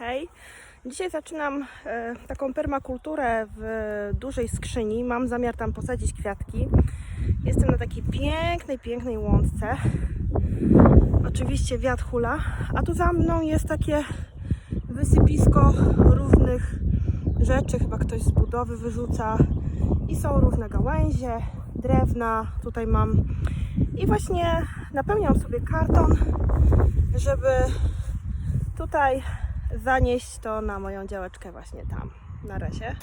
hej. Dzisiaj zaczynam e, taką permakulturę w dużej skrzyni. Mam zamiar tam posadzić kwiatki. Jestem na takiej pięknej, pięknej łące. Oczywiście wiatr hula, a tu za mną jest takie wysypisko różnych rzeczy. Chyba ktoś z budowy wyrzuca. I są różne gałęzie, drewna. Tutaj mam. I właśnie napełniam sobie karton, żeby tutaj zanieść to na moją działeczkę właśnie tam, na razie.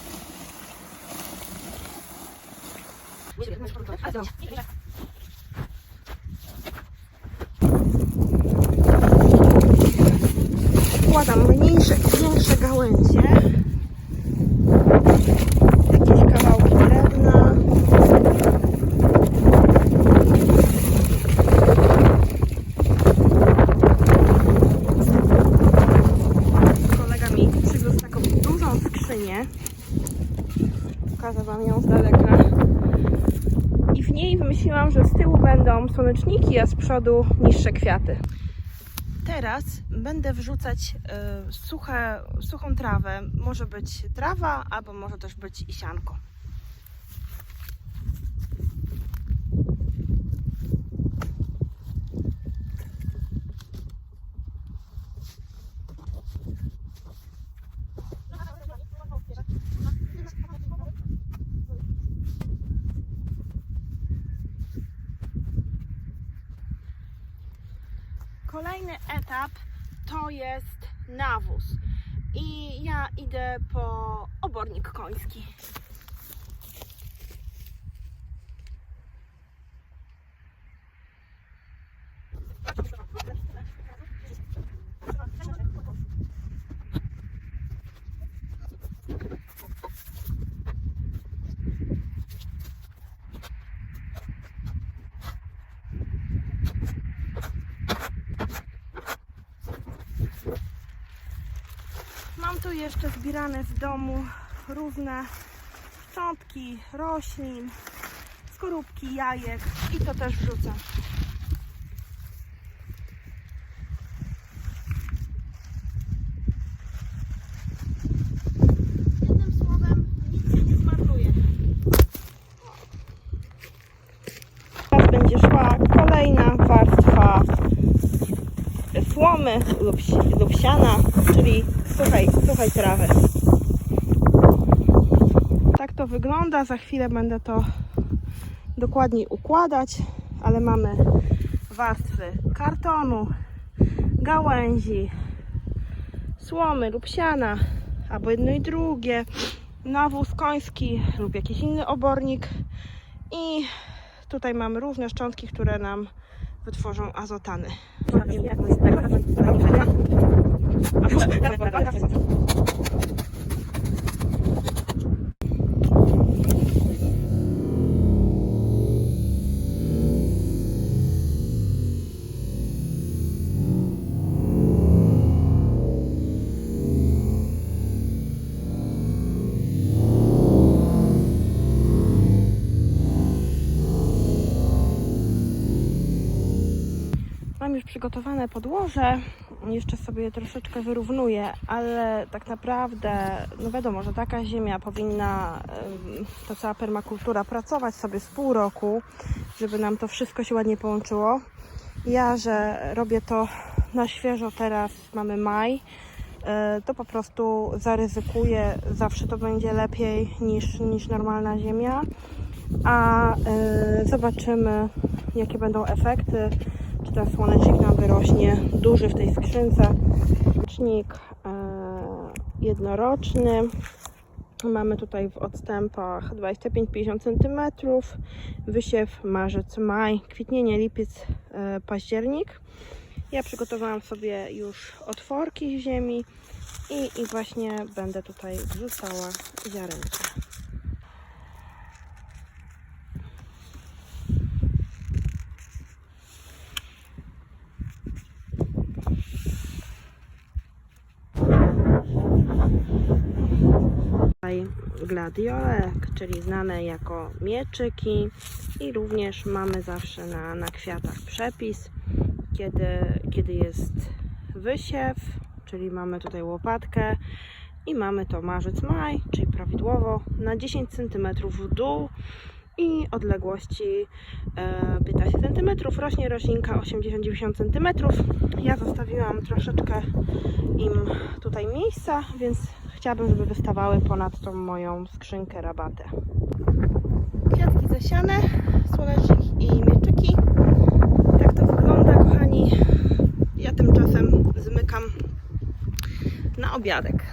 Wam ją z daleka. I w niej wymyśliłam, że z tyłu będą słoneczniki, a z przodu niższe kwiaty. Teraz będę wrzucać e, suche, suchą trawę. Może być trawa, albo może też być i sianko. Kolejny etap to jest nawóz. I ja idę po obornik koński. Tu jeszcze zbierane z domu różne szczątki roślin, skorupki jajek i to też wrzucę. Słomy lub, lub siana, czyli suchej, suchej trawy. Tak to wygląda. Za chwilę będę to dokładniej układać, ale mamy warstwy kartonu, gałęzi, słomy lub siana, albo jedno i drugie, nawóz koński lub jakiś inny obornik i tutaj mamy różne szczątki, które nam wytworzą azotany. Przygotowane podłoże. Jeszcze sobie troszeczkę wyrównuję, ale tak naprawdę, no wiadomo, że taka ziemia powinna, ta cała permakultura, pracować sobie z pół roku, żeby nam to wszystko się ładnie połączyło. Ja, że robię to na świeżo teraz, mamy maj, e, to po prostu zaryzykuję. Zawsze to będzie lepiej niż, niż normalna ziemia. A e, zobaczymy, jakie będą efekty ten słonecznik nam wyrośnie duży w tej skrzynce. Słonecznik e, jednoroczny. Mamy tutaj w odstępach 25-50 cm. Wysiew marzec, maj, kwitnienie lipiec, e, październik. Ja przygotowałam sobie już otworki ziemi i, i właśnie będę tutaj wrzucała ziarenka. Tutaj gladiolek, czyli znane jako mieczyki i również mamy zawsze na, na kwiatach przepis, kiedy, kiedy jest wysiew, czyli mamy tutaj łopatkę i mamy to marzec-maj, czyli prawidłowo na 10 cm w dół i odległości e, 15 cm. Rośnie roślinka 80-90 cm. Ja zostawiłam troszeczkę im tutaj miejsca, więc chciałabym, żeby wystawały ponad tą moją skrzynkę rabatę. Kwiatki zasiane, słonecznik i mieczyki. Tak to wygląda, kochani. Ja tymczasem zmykam na obiadek.